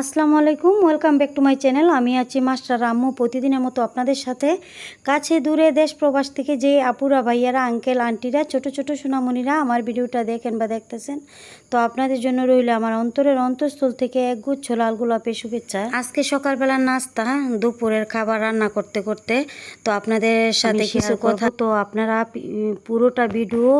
আসসালামু আলাইকুম welcome back to my channel আমি আছি মাস্টার রাম্মু প্রতিদিনের মতো আপনাদের সাথে কাছে দূরে দেশ প্রবাস থেকে যে আপুরা ভাইয়ারা আঙ্কেল আন্টিরা ছোট ছোট সোনামণিরা আমার ভিডিওটা দেখেন বা দেখতেছেন তো আপনাদের জন্য রইল আমার অন্তরের অন্তঃস্থল থেকে এক গুচ্ছ লাল গোলাপের শুভেচ্ছা। আজকে সকালবেলার নাস্তা দুপুরের খাবার রান্না করতে করতে তো আপনাদের সাথে কিছু কথা তো আপনারা পুরোটা ভিডিও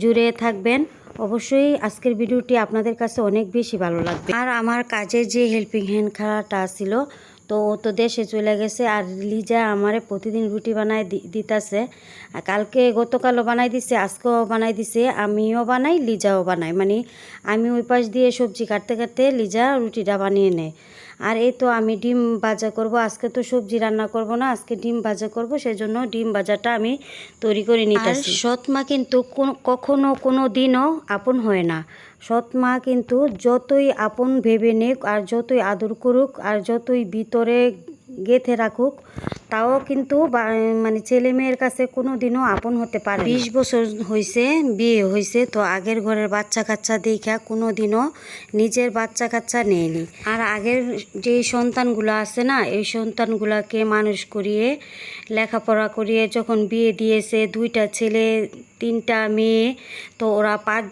জুড়ে থাকবেন। অবশ্যই আজকের ভিডিওটি আপনাদের কাছে অনেক বেশি ভালো লাগবে। আর আমার কাজের যে হেল্পিং হ্যান্ড খেলাটা ছিল, তো ও তো দেশে চলে গেছে আর লিজা আমারে প্রতিদিন রুটি বানাই দি- দিতাছে। আর কালকে গতকালও বানাই দিছে, আজকেও বানাই দিছে, আমিও বানাই, লিজাও বানাই মানে আমি ওই পাশ দিয়ে সবজি কাটতে কাটতে লিজা রুটিটা বানিয়ে নেয়। আর এই তো আমি ডিম ভাজা করব। আজকে তো সবজি রান্না করব না, আজকে ডিম ভাজা করব, সেজন্য ডিম ভাজাটা আমি তৈরি করে নিতেছি। সৎ মা কিন্তু কখনো কোনো দিনও আপন হয় না। সৎ মা কিন্তু যতই আপন ভেবে নেক, আর যতই আদর করুক, আর যতই ভিতরে গেথে রাখুক তাও কিন্তু মানে ছেলে মেয়ের কাছে কোনো দিনও আপন হতে পারে বিশ বছর হয়েছে বিয়ে হয়েছে তো আগের ঘরের বাচ্চা কাচ্চা দেখা কোনো দিনও নিজের বাচ্চা কাচ্চা নেয়নি। আর আগের যে সন্তানগুলো আছে না, এই সন্তানগুলাকে মানুষ করিয়ে, লেখাপড়া করিয়ে যখন বিয়ে দিয়েছে, দুইটা ছেলে, তিনটা মেয়ে, তো ওরা পাঁচ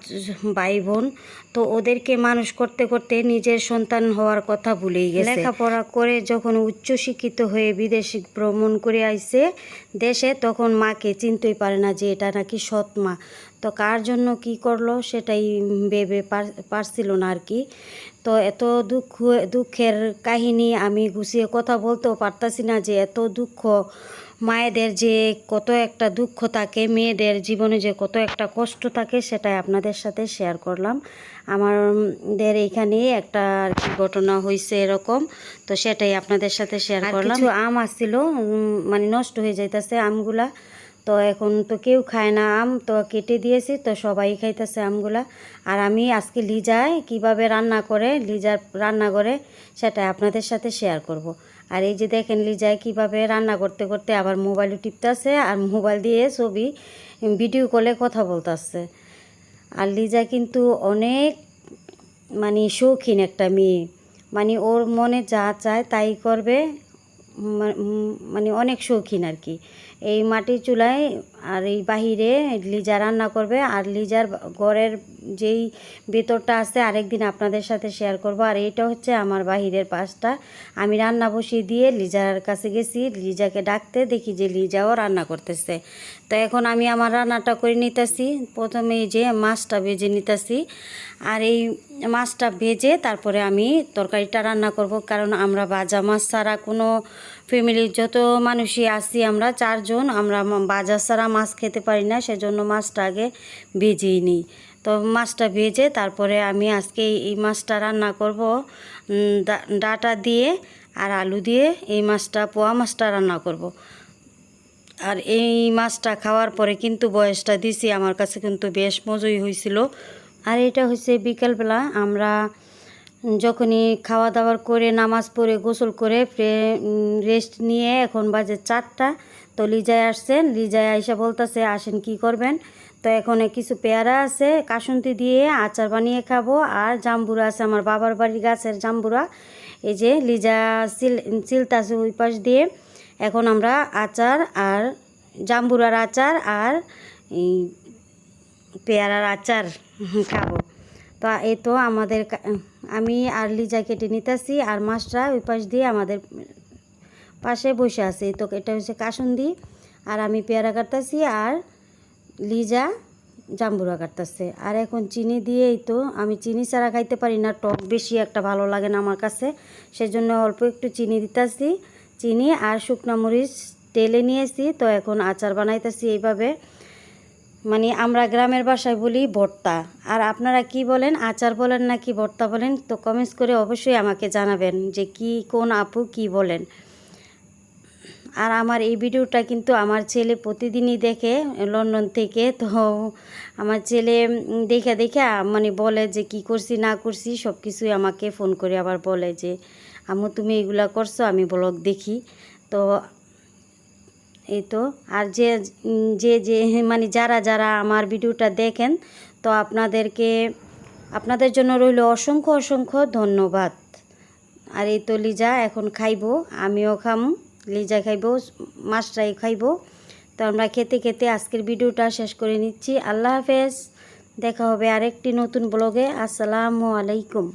ভাই বোন তো ওদেরকে মানুষ করতে করতে নিজের সন্তান হওয়ার কথা ভুলেই গেছে। লেখাপড়া করে যখন উচ্চশিক্ষিত হয়ে বিদেশে ভ্রমণ করে আইছে দেশে, তখন মাকে চিনতেই পারে না যে এটা নাকি সৎ মা। তো কার জন্য কি করল সেটাই ভেবে পার- পারছিল না আর কি। তো এত দুঃখ, দুঃখের কাহিনী আমি গুছিয়ে কথা বলতেও পারতাছি না যে এত দুঃখ মায়েদের যে কত একটা দুঃখ থাকে মেয়েদের জীবনে যে কত একটা কষ্ট থাকে সেটাই আপনাদের সাথে শেয়ার করলাম। আমাদের এইখানে একটা আর কি ঘটনা হয়েছে এরকম তো সেটাই আপনাদের সাথে শেয়ার করলাম। আম আসছিল মানে নষ্ট হয়ে যাইতেছে আমগুলা তো এখন তো কেউ খায় না আম তো কেটে দিয়েছি তো সবাই খাইতেছে আমগুলা। আর আমি আজকে লিজায় কীভাবে রান্না করে লিজার রান্না করে সেটা আপনাদের সাথে শেয়ার করব। আর এই যে দেখেন লিজায় কীভাবে রান্না করতে করতে আবার মোবাইলও টিপতেছে আর মোবাইল দিয়ে ছবি ভিডিও কলে কথা বলতেছে। আর লিজা কিন্তু অনেক মানে শৌখিন একটা মেয়ে। মানে ওর মনে যা চায় তাই করবে মানে অনেক শৌখিন আর কি। এই মাটির চুলায় আর এই বাহিরে লিজা রান্না করবে। আর লিজার ঘরের যেই ভেতরটা আছে আরেকদিন আপনাদের সাথে শেয়ার করব। আর এইটা হচ্ছে আমার বাহিরের পাশটা। আমি রান্না বসিয়ে দিয়ে লিজার কাছে গেছি। লিজাকে ডাকতে দেখি যে লিজাও রান্না করতেছে। তো এখন আমি আমার রান্নাটা করে নিতেছি। প্রথমে যে মাছটা ভেজে নিতেছি। আর এই মাছটা ভেজে তারপরে আমি তরকারিটা রান্না করব। কারণ আমরা ভাজা মাছ ছাড়া কোনো ফ্যামিলির যত মানুষই আছি আমরা, চারজন আমরা মা- ভাজা ছাড়া মাছ খেতে পারি না, সেজন্য মাছটা আগে ভেজেই নিই। তো মাছটা ভেজে তারপরে আমি আজকে এই- মাছটা রান্না করব। ডাটা দিয়ে আর আলু দিয়ে এই মাছটা, পোয়া মাছটা রান্না করব। আর এই মাছটা খাওয়ার পরে কিন্তু বয়সটা দিছি, আমার কাছে কিন্তু বেশ মজুই হয়েছিল আর এটা হচ্ছে বিকেলবেলা, আমরা যখনই খাওয়া দাওয়ার করে, নামাজ পড়ে, গোসল করে রেস্ট নিয়ে এখন বাজে চারটা। তো লিজায় আসছেন লিজায় আইসা বলতেছে, আসেন, কি করবেন? তো এখন কিছু পেয়ারা আছে, কাসুন্তি দিয়ে আচার বানিয়ে খাব। আর জাম্বুরা আছে আমার বাবার বাড়ির গাছের জাম্বুরা। এই যে লিজা সিল চিলতাছে ওই পাশ দিয়ে। এখন আমরা আচার আর জাম্বুরার আচার আর পেয়ারার আচার খাব। তো এই তো আমাদের আমি আর লিজা কেটে নিতেছি আর মাছটা ওই পাশ দিয়ে আমাদের পাশে বসে আছে। তো এটা হচ্ছে কাসুন্দি। আর আমি পেয়ারা কাটতেছি আর লিজা জাম্বুরা কাটতেছে। আর এখন চিনি দিয়েই তো আমি চিনি ছাড়া খাইতে পারি না, টক বেশি একটা ভালো লাগে না আমার কাছে। সেজন্য অল্প একটু চিনি দিতেছি। চিনি আর শুকনা মরিচ তেলে নিয়েছি। তো এখন আচার বানাইতেছি এইভাবে। মানে আমরা গ্রামের ভাষায় বলি ভর্তা। আর আপনারা কি বলেন, আচার বলেন না কি ভর্তা বলেন, তো কমেন্টস করে অবশ্যই আমাকে জানাবেন যে কি, কোন আপু কি বলেন। আর আমার এই ভিডিওটা কিন্তু আমার ছেলে প্রতিদিনই দেখে লন্ডন থেকে, তো আমার ছেলে দেখে দেখে মানে বলে যে কি করছি, না করছি সব কিছুই আমাকে ফোন করে আবার বলে যে, আম্মু তুমি এগুলা করছ, আমি ব্লগ দেখি। তো এই তো। আর যে যে যে মানে যারা যারা আমার ভিডিওটা দেখেন, তো আপনাদেরকে, আপনাদের জন্য রইল অসংখ্য অসংখ্য ধন্যবাদ। আর এই তো লিজা, এখন খাইবো, আমিও খাম, লিজা খাইবো মাছটাই খাইবো। তো আমরা খেতে খেতে আজকের ভিডিওটা শেষ করে নিচ্ছি। আল্লাহ হাফেজ, দেখা হবে আরেকটি নতুন ব্লগে। আসসালামু আলাইকুম।